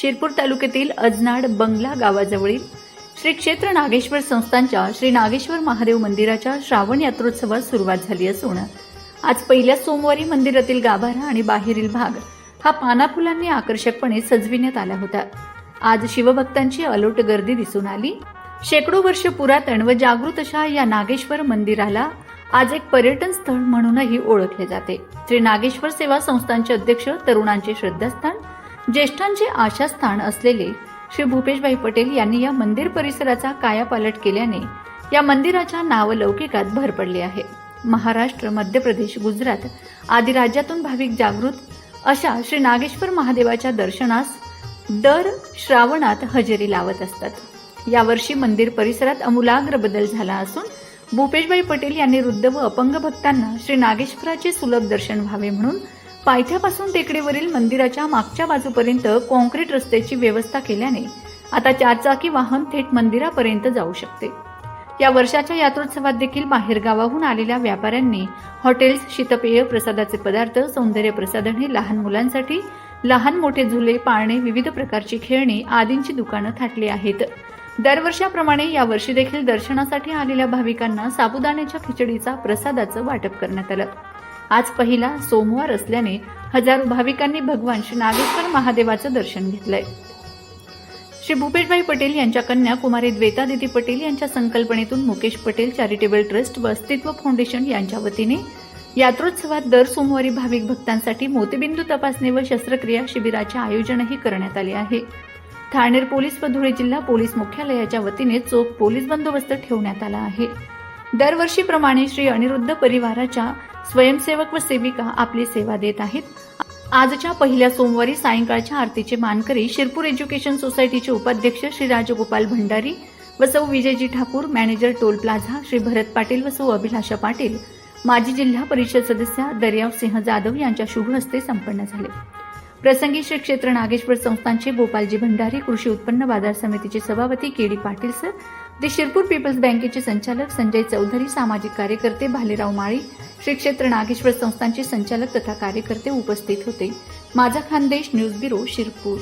शिरपूर तालुक्यातील अजनाड बंगला गावाजवळील श्री क्षेत्र नागेश्वर संस्थांच्या श्री नागेश्वर महादेव मंदिराच्या श्रावण यात्रोत्सवास सुरुवात झाली असून आज पहिल्या सोमवारी मंदिरातील गाभारा आणि बाहेरील भाग हा पानाफुलांनी आकर्षकपणे सजविण्यात आला होता. आज शिवभक्तांची अलोट गर्दी दिसून आली. शेकडो वर्ष पुरातन व जागृत अशा या नागेश्वर मंदिराला आज एक पर्यटन स्थळ म्हणूनही ओळखले जाते. श्री नागेश्वर सेवा संस्थांचे अध्यक्ष तरुणांचे श्रद्धास्थान ज्येष्ठांचे आशास्थान असलेले श्री भूपेशभाई पटेल यांनी या मंदिर परिसराचा कायापालट केल्याने या मंदिराच्या नावलौकिकात भर पडली आहे. महाराष्ट्र मध्य प्रदेश गुजरात आदी राज्यातून भाविक जागृत अशा श्री नागेश्वर महादेवाच्या दर्शनास दर श्रावणात हजेरी लावत असतात. यावर्षी मंदिर परिसरात अमूलाग्र बदल झाला असून भूपेशभाई पटेल यांनी वृद्ध व अपंग भक्तांना श्री नागेश्वराचे सुलभ दर्शन व्हावे म्हणून पायथ्यापासून टेकडीवरील मंदिराच्या मागच्या बाजूपर्यंत कॉन्क्रीट रस्त्याची व्यवस्था केल्याने आता चारचाकी वाहन थेट मंदिरापर्यंत जाऊ शकते. या वर्षाच्या यात्रोत्सवात देखील बाहेरगावाहून आलेल्या व्यापाऱ्यांनी हॉटेल्स शीतपेय प्रसादाचे पदार्थ सौंदर्य प्रसाधने लहान मुलांसाठी लहान मोठे झुले पाळणे विविध प्रकारची खेळणी आदींची दुकानं थाटली आहेत. दरवर्षाप्रमाणे यावर्षी देखील दर्शनासाठी आलेल्या भाविकांना साबुदाण्याच्या खिचडीचा प्रसादाचं वाटप करण्यात आलं. आज पहिला सोमवार असल्याने हजारो भाविकांनी भगवान श्री नागेश्वर महादेवाचं दर्शन घेतलंय. श्री भूपेशभाई पटेल यांच्या कन्या कुमारी द्वेतादिती पटेल यांच्या संकल्पनेतून मुकेश पटेल चॅरिटेबल ट्रस्ट व अस्तित्व फाउंडेशन यांच्या वतीने यात्रोत्सवात दर सोमवारी भाविक भक्तांसाठी मोतीबिंदू तपासणी व शस्त्रक्रिया शिबिराचे आयोजनही करण्यात आले आहे. ठाणेर पोलीस व धुळे जिल्हा पोलीस मुख्यालयाच्या वतीने चोख पोलीस बंदोबस्त ठेवण्यात आला आहे. दरवर्षीप्रमाणे श्री अनिरुद्ध परिवाराच्या स्वयंसेवक व सेविका आपली सेवा देत आहेत. आजच्या पहिल्या सोमवारी सायंकाळच्या आरतीचे मानकरी शिरपूर एज्युकेशन सोसायटीचे उपाध्यक्ष श्री राजगोपाल भंडारी व सौ Vijayji Thakur manager toll plaza Shri Bharat Patil व सौ अभिलाषा पाटील माजी जिल्हा परिषद सदस्य दर्याव सिंह जाधव यांच्या शुभ हस्ते संपन्न झाले. प्रसंगी श्री क्षेत्र नागेश्वर संस्थांचे गोपालजी भंडारी कृषी उत्पन्न बाजार समितीचे सभापती केडी पाटील सर ते शिरपूर पीपल्स बँकेचे संचालक संजय चौधरी सामाजिक कार्यकर्ते भालेराव माळी श्री क्षेत्र नागेश्वर संस्थांचे संचालक तथा कार्यकर्ते उपस्थित होते. माझा खानदेश न्यूज ब्युरो शिरपूर.